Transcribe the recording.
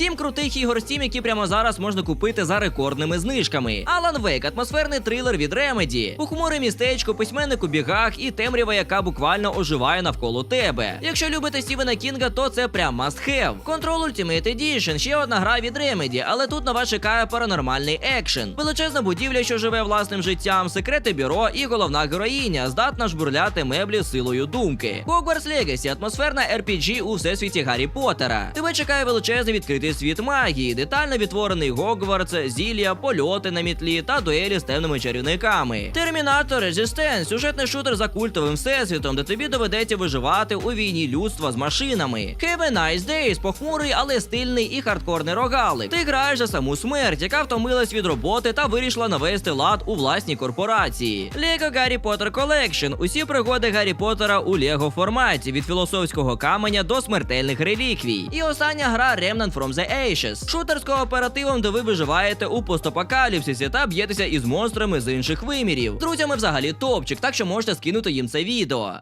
Сім крутих ігор Steam, які прямо зараз можна купити за рекордними знижками. Alan Wake – атмосферний трилер від Remedy, похмуре містечко, письменник у бігах і темрява, яка буквально оживає навколо тебе. Якщо любите Стівена Кінга, то це прям must have. Control Ultimate Edition – ще одна гра від Remedy, але тут на вас чекає паранормальний екшен. Величезна будівля, що живе власним життям, секрети бюро і головна героїня, здатна жбурляти меблі силою думки. Hogwarts Legacy – атмосферна RPG у всесвіті Гаррі Поттера. Тебе чекає величезний відкритий світ магії, детально відтворений Гогвартс, зілля, польоти на мітлі та дуелі з темними чарівниками. Термінатор Resistance – сюжетний шутер за культовим всесвітом, де тобі доведеться виживати у війні людства з машинами. Have a похмурий, але стильний і хардкорний рогалик. Ти граєш за саму смерть, яка втомилась від роботи та вирішила навести лад у власній корпорації. Lego Harry Potter Collection – усі пригоди Гаррі Поттера у Лего форматі від філософського каменя до смертельних реліквій. І остання гра Remnant from the Ashes. Шутер з кооперативом, де ви виживаєте у постапокаліпсисі та б'єтеся із монстрами з інших вимірів. Друзями взагалі топчик, так що можете скинути їм це відео.